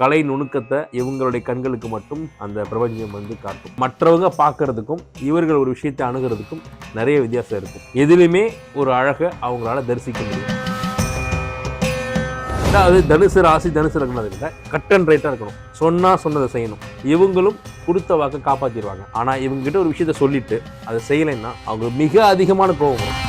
கலை நுணுக்கத்தை இவங்களுடைய கண்களுக்கு மட்டும் அந்த பிரபஞ்சம் வந்து காட்டும். மற்றவங்க பார்க்கறதுக்கும் இவர்கள் ஒரு விஷயத்தை அணுகிறதுக்கும் நிறைய வித்தியாசம் இருக்கும். எதுலையுமே ஒரு அழகை அவங்களால தரிசிக்க முடியும். அதாவது தனுசு ராசி தனுசு லக்னத்துக்கிட்ட கட் அண்ட் ரைட்டாக இருக்கணும். சொன்னா சொன்னதை செய்யணும். இவங்களும் கொடுத்த வாக்கை காப்பாற்றிடுவாங்க ஆனால் இவங்க கிட்ட ஒரு விஷயத்த சொல்லிட்டு அதை செய்யலைன்னா அவங்க மிக அதிகமான கோபம் வரும்.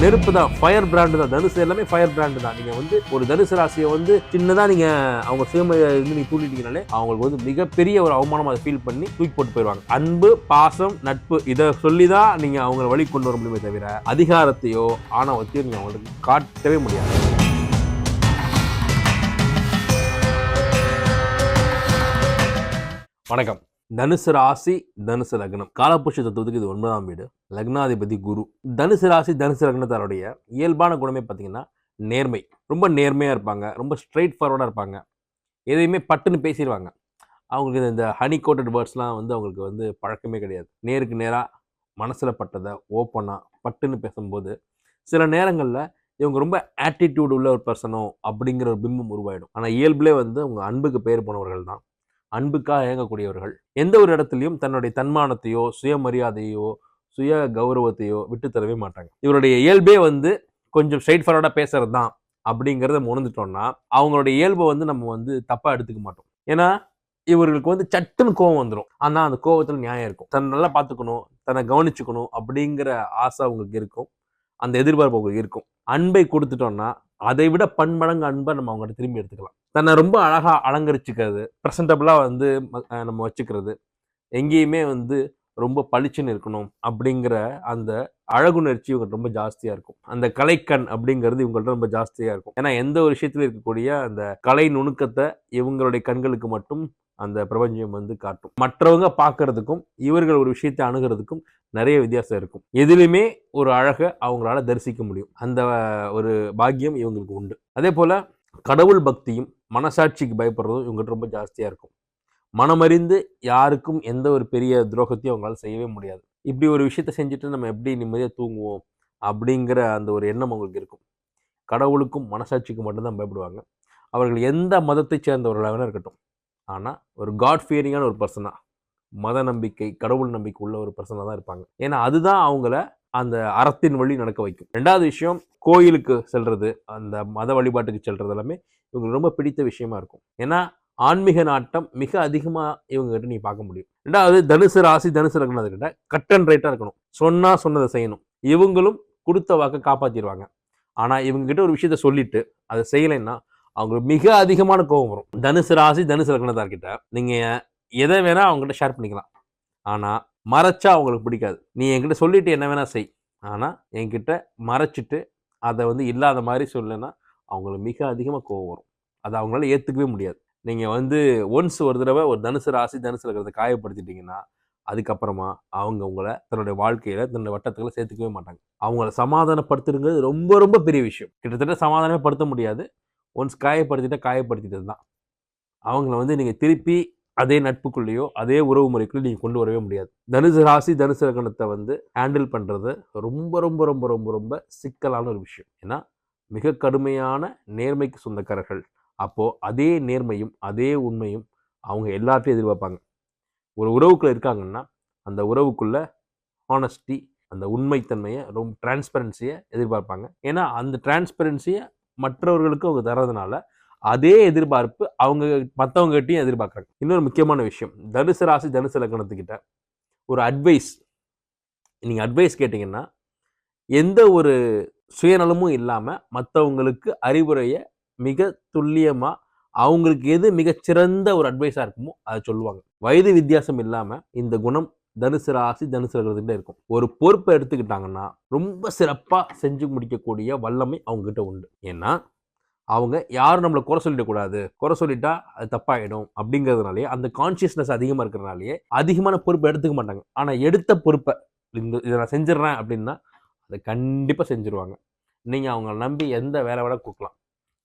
நெருப்பு தான் ஃபயர் பிராண்டு தான். தனுசு எல்லாமே ஃபயர் பிராண்டு தான். நீங்கள் வந்து ஒரு தனுசு ராசியை வந்து சின்னதாக நீங்கள் அவங்க சுயமரியாதை இருந்து நீங்கள் தூண்டிட்டீங்கனாலே அவங்களுக்கு வந்து மிகப்பெரிய ஒரு அவமானம் அதை ஃபீல் பண்ணி தூக்கி போட்டு போயிடுவாங்க. அன்பு பாசம் நட்பு இதை சொல்லி தான் நீங்கள் அவங்கள வழி கொண்டு வர முடியுமே தவிர அதிகாரத்தையோ ஆணவத்தையோ நீங்கள் அவங்களுக்கு காட்டவே முடியாது. வணக்கம். தனுசு ராசி தனுசு லக்னம். காலபுருஷ தத்துவத்துக்கு இது ஒன்பதாம் வீடு. லக்னாதிபதி குரு. தனுசு ராசி தனுசு லக்னத்தாருடைய இயல்பான குணமே பார்த்தீங்கன்னா நேர்மை. ரொம்ப நேர்மையாக இருப்பாங்க. ரொம்ப ஸ்ட்ரைட் ஃபார்வர்டாக இருப்பாங்க. எதையுமே பட்டுன்னு பேசிடுவாங்க அவங்களுக்கு இந்த ஹனி கோட்டட் வேர்ட்ஸ்லாம் வந்து அவங்களுக்கு வந்து பழக்கமே கிடையாது. நேருக்கு நேராக மனசில் பட்டதை ஓப்பனாக பட்டுன்னு பேசும்போது சில நேரங்களில் இவங்க ரொம்ப ஆட்டிடியூட் உள்ள ஒரு பர்சனோ அப்படிங்கிற ஒரு பிம்பம் உருவாயிடும். ஆனால் இயல்புலே வந்து அவங்க அன்புக்கு பெயர் போனவர்கள் தான் அன்புக்காக இயங்கக்கூடியவர்கள். எந்த ஒரு இடத்துலையும் தன்னுடைய தன்மானத்தையோ சுயமரியாதையோ சுய கௌரவத்தையோ விட்டு தரவே மாட்டாங்க. இவருடைய இயல்பே வந்து கொஞ்சம் ஸ்ட்ரைட் ஃபார்வர்டாக பேசுறது தான் அப்படிங்கிறத உணர்ந்துட்டோம்னா அவங்களுடைய இயல்பை வந்து நம்ம வந்து தப்பாக எடுத்துக்க மாட்டோம். ஏன்னா இவர்களுக்கு வந்து சட்டுன்னு கோவம் வந்துடும் ஆனால் அந்த கோவத்தில் நியாயம் இருக்கும். தன்னை நல்லா பார்த்துக்கணும் தன்னை கவனிச்சுக்கணும் அப்படிங்கிற ஆசை அவங்களுக்கு இருக்கும். அந்த எதிர்பார்ப்பு அவங்களுக்கு இருக்கும். அன்பை கொடுத்துட்டோம்னா அதை விட பன்மடங்கு அன்பை நம்ம அவங்ககிட்ட திரும்பி எடுத்துக்கலாம். தன்னை ரொம்ப அழகாக அலங்கரிச்சுக்கிறது ப்ரெசன்டபுளாக வந்து நம்ம வச்சுக்கிறது எங்கேயுமே வந்து ரொம்ப பளிச்சுன்னு இருக்கணும் அப்படிங்கிற அந்த அழகுணர்ச்சி இவங்கள்ட்ட ரொம்ப ஜாஸ்தியாக இருக்கும். அந்த கலைக்கண் அப்படிங்கிறது இவங்கள்ட்ட ரொம்ப ஜாஸ்தியாக இருக்கும். ஏன்னா எந்த ஒரு விஷயத்துல இருக்கக்கூடிய அந்த கலை நுணுக்கத்தை இவங்களுடைய கண்களுக்கு மட்டும் அந்த பிரபஞ்சம் வந்து காட்டும். மற்றவங்க பார்க்கறதுக்கும் இவர்கள் ஒரு விஷயத்தை அணுகிறதுக்கும் நிறைய வித்தியாசம் இருக்கும். எதுலையுமே ஒரு அழகை அவங்களால தரிசிக்க முடியும். அந்த ஒரு பாக்கியம் இவங்களுக்கு உண்டு. அதே போல் கடவுள் பக்தியும் மனசாட்சிக்கு பயப்படுறதும் இவங்ககிட்ட ரொம்ப ஜாஸ்தியாக இருக்கும். மனமறிந்து யாருக்கும் எந்த ஒரு பெரிய துரோகத்தையும் அவங்களால செய்யவே முடியாது. இப்படி ஒரு விஷயத்த செஞ்சுட்டு நம்ம எப்படி நிம்மதியாக தூங்குவோம் அப்படிங்கிற அந்த ஒரு எண்ணம் அவங்களுக்கு இருக்கும். கடவுளுக்கும் மனசாட்சிக்கும் மட்டும்தான் பயப்படுவாங்க. அவர்கள் எந்த மதத்தை சேர்ந்தவர்களாக இருக்கட்டும். ஆனால் ஒரு காட் ஃபியரிங்கான ஒரு பர்சனாக மத நம்பிக்கை கடவுள் நம்பிக்கை உள்ள ஒரு பர்சனாக தான் இருப்பாங்க. ஏன்னா அதுதான் அவங்கள அந்த அறத்தின் வழி நடக்க வைக்கும். ரெண்டாவது விஷயம் கோயிலுக்கு செல்வது அந்த மத வழிபாட்டுக்கு செல்வது எல்லாமே இவங்களுக்கு ரொம்ப பிடித்த விஷயமா இருக்கும். ஏன்னா ஆன்மீக நாட்டம் மிக அதிகமாக இவங்ககிட்ட நீ பார்க்க முடியும். ரெண்டாவது தனுசு ராசி தனுசு லக்னத்துக்கிட்ட கட் அண்ட் ரைட்டாக இருக்கணும். சொன்னால் சொன்னதை செய்யணும். இவங்களும் கொடுத்த வாக்கை காப்பாற்றிடுவாங்க ஆனால் இவங்ககிட்ட ஒரு விஷயத்த சொல்லிட்டு அதை செய்யலைன்னா அவங்களுக்கு மிக அதிகமான கோபம் வரும். தனுசு ராசி தனுசு லக்னத்தார்கிட்ட நீங்கள் எதை வேணால் அவங்ககிட்ட ஷேர் பண்ணிக்கலாம். ஆனால் மறைச்சா அவங்களுக்கு பிடிக்காது. நீ என்கிட்ட சொல்லிட்டு என்ன வேணால் செய். ஆனால் என்கிட்ட மறைச்சிட்டு அதை வந்து இல்லாத மாதிரி சொல்லுன்னா அவங்களுக்கு மிக அதிகமாக கோவம் வரும். அதை அவங்களால ஏற்றுக்கவே முடியாது. நீங்கள் வந்து ஒன்ஸ் ஒரு தடவை ஒரு தனுசு ராசி தனுசு இருக்கிறத காயப்படுத்திட்டிங்கன்னா அதுக்கப்புறமா அவங்க உங்களை தன்னுடைய வாழ்க்கையில் தன்னுடைய வட்டத்துக்குள்ள சேர்த்துக்கவே மாட்டாங்க. அவங்கள சமாதானப்படுத்துறது ரொம்ப ரொம்ப பெரிய விஷயம். கிட்டத்தட்ட சமாதானமே படுத்த முடியாது. ஒன்ஸ் காயப்படுத்திட்டால் காயப்படுத்திட்டது தான். அவங்கள வந்து நீங்கள் திருப்பி அதே நட்புக்குள்ளேயோ அதே உறவு முறைக்குள்ளேயோ நீங்கள் கொண்டு வரவே முடியாது. தனுசு ராசி தனுசு லக்னத்தை வந்து ஹேண்டில் பண்ணுறது ரொம்ப ரொம்ப ரொம்ப ரொம்ப ரொம்ப சிக்கலான ஒரு விஷயம். ஏன்னா மிக கடுமையான நேர்மைக்கு சொந்தக்காரர்கள். அப்போது அதே நேர்மையும் அதே உண்மையும் அவங்க எல்லாத்தையும் எதிர்பார்ப்பாங்க. ஒரு உறவுக்குள்ளே இருக்காங்கன்னா அந்த உறவுக்குள்ளே ஹானஸ்டி அந்த உண்மைத்தன்மையை ரொம்ப டிரான்ஸ்பரன்சியை எதிர்பார்ப்பாங்க. ஏன்னா அந்த டிரான்ஸ்பரன்சியை மற்றவர்களுக்கு அவங்க தர்றதுனால அதே எதிர்பார்ப்பு அவங்க மற்றவங்ககிட்டையும் எதிர்பார்க்குறாங்க. இன்னொரு முக்கியமான விஷயம் தனுசு ராசி தனுசு லக்கணத்துக்கிட்ட ஒரு அட்வைஸ் நீங்கள் அட்வைஸ் கேட்டிங்கன்னா எந்த ஒரு சுயநலமும் இல்லாமல் மற்றவங்களுக்கு அறிவுரையை மிக துல்லியமாக அவங்களுக்கு எது மிகச்சிறந்த ஒரு அட்வைஸாக இருக்குமோ அதை சொல்லுவாங்க. வயது வித்தியாசம் இல்லாமல் இந்த குணம் தனுசு ராசி தனுசு இருக்கும். ஒரு பொறுப்பை எடுத்துக்கிட்டாங்கன்னா ரொம்ப சிறப்பாக செஞ்சு முடிக்கக்கூடிய வல்லமை அவங்ககிட்ட உண்டு. ஏன்னா அவங்க யாரும் நம்மளை குறை சொல்லிடக்கூடாது குறை சொல்லிட்டா அது தப்பாயிடும் அப்படிங்கிறதுனாலே அந்த கான்சியஸ்னஸ் அதிகமாக இருக்கிறனாலேயே அதிகமான பொறுப்பை எடுத்துக்க மாட்டாங்க. ஆனால் எடுத்த பொறுப்பை இந்த இதை நான் செஞ்சிடறேன் அப்படின்னா அதை கண்டிப்பாக செஞ்சுருவாங்க. நீங்கள் அவங்கள நம்பி எந்த வேலை வேலை கொடுக்கலாம்.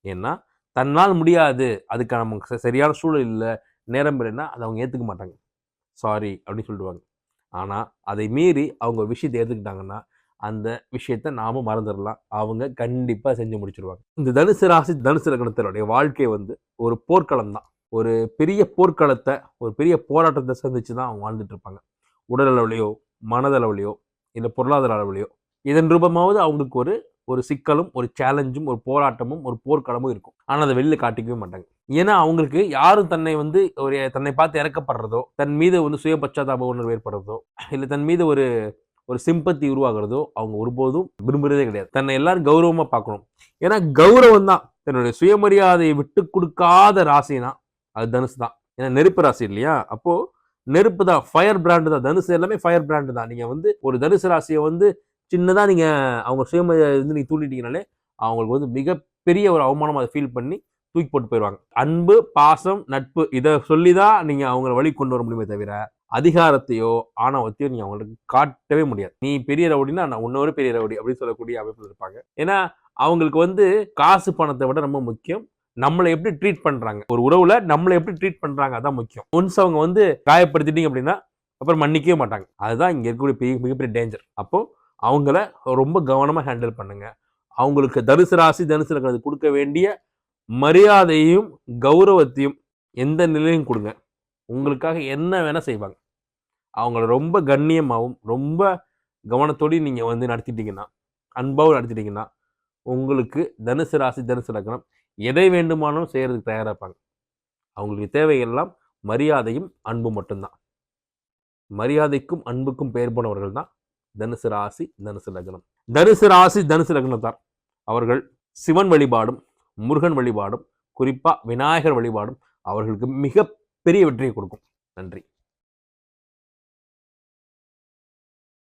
ஏன்னா தன்னால் முடியாது. அதுக்கு நமக்கு ச- சரியான சூழல் இல்லை நேரம் இல்லைன்னா அதை அவங்க ஏற்றுக்க மாட்டாங்க. சாரி அப்படின்னு சொல்லிடுவாங்க ஆனால் அதை மீறி அவங்க விஷயத்தை ஏற்றுக்கிட்டாங்கன்னா அந்த விஷயத்த நாமும் மறந்துடலாம் அவங்க கண்டிப்பாக செஞ்சு முடிச்சிருவாங்க. இந்த தனுசு ராசி தனுசு லக்னத்தினுடைய வாழ்க்கை வந்து ஒரு போர்க்களம் தான். ஒரு பெரிய போர்க்களத்தை ஒரு பெரிய போராட்டத்தை சந்திச்சு தான் அவங்க வாழ்ந்துட்டு இருப்பாங்க. உடல் அளவுலையோ மனதளவுலையோ இல்லை பொருளாதார அளவுலையோ இதன் ரூபமாவது அவங்களுக்கு ஒரு ஒரு சிக்கலும் ஒரு சேலஞ்சும் ஒரு போராட்டமும் ஒரு போர்க்களமும் இருக்கும். ஆனால் அதை வெளியில் காட்டிக்கவே மாட்டாங்க. ஏன்னா அவங்களுக்கு யாரும் தன்னை வந்து ஒரு தன்னை பார்த்து இறக்கப்படுறதோ தன் மீது வந்து சுய பச்சாதாப உணர்வு ஏற்படுறதோ இல்லை தன் மீது ஒரு ஒரு சிம்பத்தி உருவாகிறதோ அவங்க ஒருபோதும் விரும்புகிறதே கிடையாது. தன்னை எல்லாரும் கௌரவமாக பார்க்கணும். ஏன்னா கௌரவம் தான். தன்னுடைய சுயமரியாதையை விட்டு கொடுக்காத ராசினா அது தனுசு தான். ஏன்னா நெருப்பு ராசி இல்லையா? அப்போது நெருப்பு தான். ஃபயர் பிராண்டு தான். தனுசு எல்லாமே ஃபயர் பிராண்டு தான். நீங்கள் வந்து ஒரு தனுசு ராசியை வந்து சின்னதாக நீங்கள் அவங்க சுயமரியாதை வந்து நீங்கள் தூண்டிட்டீங்கனாலே அவங்களுக்கு வந்து மிகப்பெரிய ஒரு அவமானம் அதை ஃபீல் பண்ணி தூக்கி போட்டு போயிடுவாங்க. அன்பு பாசம் நட்பு இதை சொல்லி தான் நீங்கள் அவங்கள வழி கொண்டு வர முடியுமே தவிர அதிகாரத்தையோ ஆணவத்தையோ நீங்கள் அவங்களுக்கு காட்டவே முடியாது. நீ பெரிய ரவுடினா நான் உன்னொரு பெரிய ரவுடி அப்படின்னு சொல்லக்கூடிய அமைப்பில் இருப்பாங்க. ஏன்னா அவங்களுக்கு வந்து காசு பணத்தை விட ரொம்ப முக்கியம். நம்மளை எப்படி ட்ரீட் பண்ணுறாங்க ஒரு உறவில் நம்மளை எப்படி ட்ரீட் பண்ணுறாங்க அதான் முக்கியம். ஒன்ஸ் அவங்க வந்து காயப்படுத்திட்டீங்க அப்படின்னா அப்புறம் மன்னிக்கவே மாட்டாங்க. அதுதான் இங்கே இருக்கக்கூடிய பெரிய மிகப்பெரிய டேஞ்சர் அப்போது அவங்கள ரொம்ப கவனமாக ஹேண்டில் பண்ணுங்கள் அவங்களுக்கு தனுசு ராசி தனுசு லக்னத்துக்கு கொடுக்க வேண்டிய மரியாதையும் கௌரவத்தையும் எந்த நிலையும் கொடுங்க. உங்களுக்காக என்ன வேணால் செய்வாங்க. அவங்கள ரொம்ப கண்ணியமாகவும் ரொம்ப கவனத்தோடையும் நீங்கள் வந்து நடத்திட்டீங்கன்னா அன்பாகவும் நடத்திட்டீங்கன்னா உங்களுக்கு தனுசு ராசி தனுசு லக்னம் எதை வேண்டுமானாலும் செய்கிறதுக்கு தயாராக இருப்பாங்க. அவங்களுக்கு தேவையெல்லாம் மரியாதையும் அன்பும் மட்டும்தான். மரியாதைக்கும் அன்புக்கும் பெயர் போனவர்கள் தான் தனுசு ராசி தனுசு லக்னம். தனுசு ராசி தனுசு லக்னத்தார். அவர்கள் சிவன் வழிபாடும் முருகன் வழிபாடும் குறிப்பாக விநாயகர் வழிபாடும் அவர்களுக்கு மிகப்பெரிய வெற்றியை கொடுக்கும். நன்றி.